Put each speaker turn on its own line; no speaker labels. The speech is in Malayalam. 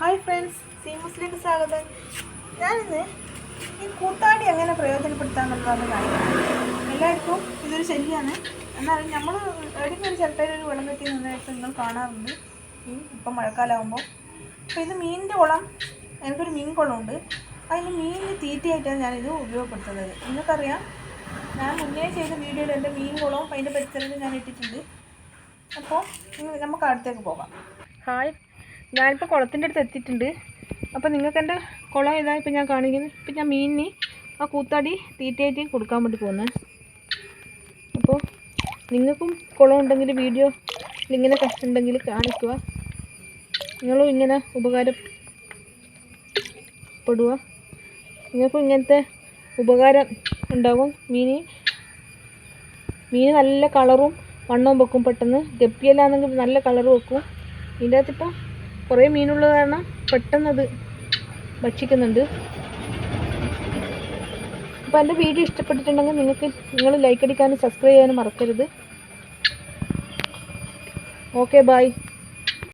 ഹായ് ഫ്രണ്ട്സ് സീമസിലേക്ക് സ്വാഗതം. ഞാനിന്ന് ഈ കൂത്താടി എങ്ങനെ പ്രയോജനപ്പെടുത്താമെന്നുള്ളതാണ് കാണിക്കുന്നത് എല്ലാവർക്കും ഇതൊരു ശല്യമാണ് എന്നാൽ നമ്മൾ എവിടെയെങ്കിലും ചിലപ്പോൾ ഒരു വെള്ളം കെട്ടി നിന്നായിട്ട് നിങ്ങൾ കാണാറുണ്ട്. ഈ ഇപ്പം മഴക്കാലമാകുമ്പോൾ അപ്പോൾ ഇത് മീനിന്റെ കുളം. എനിക്കൊരു മീൻ കുളമുണ്ട്. അതിന് മീനിന് തീറ്റയായിട്ടാണ് ഞാനിത് ഉപയോഗപ്പെടുത്തുന്നത്. നിങ്ങൾക്കറിയാം ഞാൻ മുന്നേ ചെയ്ത വീഡിയോയിൽ എന്റെ മീൻ കുളവും അതിന്റെ പരിസരത്ത് ഞാൻ ഇട്ടിട്ടുണ്ട്. അപ്പോൾ നമുക്ക് അടുത്തേക്ക് പോകാം. ഹായ് ഞാനിപ്പോൾ കുളത്തിന്റെ അടുത്ത് എത്തിയിട്ടുണ്ട്. അപ്പോൾ നിങ്ങൾക്ക് എന്റെ കുളം ഏതാ? ഇപ്പം ഞാൻ കാണിക്കുന്നത് ഇപ്പം ഞാൻ മീനിന് ആ കൂത്താടി തീറ്റയായിട്ട് കൊടുക്കാൻ വേണ്ടി പോകുന്നത് അപ്പോൾ നിങ്ങൾക്കും കുളം ഉണ്ടെങ്കിൽ വീഡിയോ ഇങ്ങനെ ഉണ്ടെങ്കിൽ കാണിക്കുക. നിങ്ങളും ഇങ്ങനെ ഉപകാരപ്പെടുക. നിങ്ങൾക്കും ഇങ്ങനത്തെ ഉപകാരം ഉണ്ടാകും മീന് മീൻ നല്ല കളറും വണ്ണവും വെക്കും പെട്ടെന്ന്. ഗപ്പിയല്ലാന്നെങ്കിൽ നല്ല കളർ വെക്കും. ഇതിന്റെ അകത്തിപ്പോൾ കുറേ മീനുള്ളത് കാരണം പെട്ടെന്നത് ഭക്ഷിക്കുന്നുണ്ട്. അപ്പോൾ എന്റെ വീഡിയോ ഇഷ്ടപ്പെട്ടിട്ടുണ്ടെങ്കിൽ നിങ്ങൾക്ക് നിങ്ങൾ ലൈക്ക് അടിക്കാനും സബ്സ്ക്രൈബ് ചെയ്യാനും മറക്കരുത്. Okay bye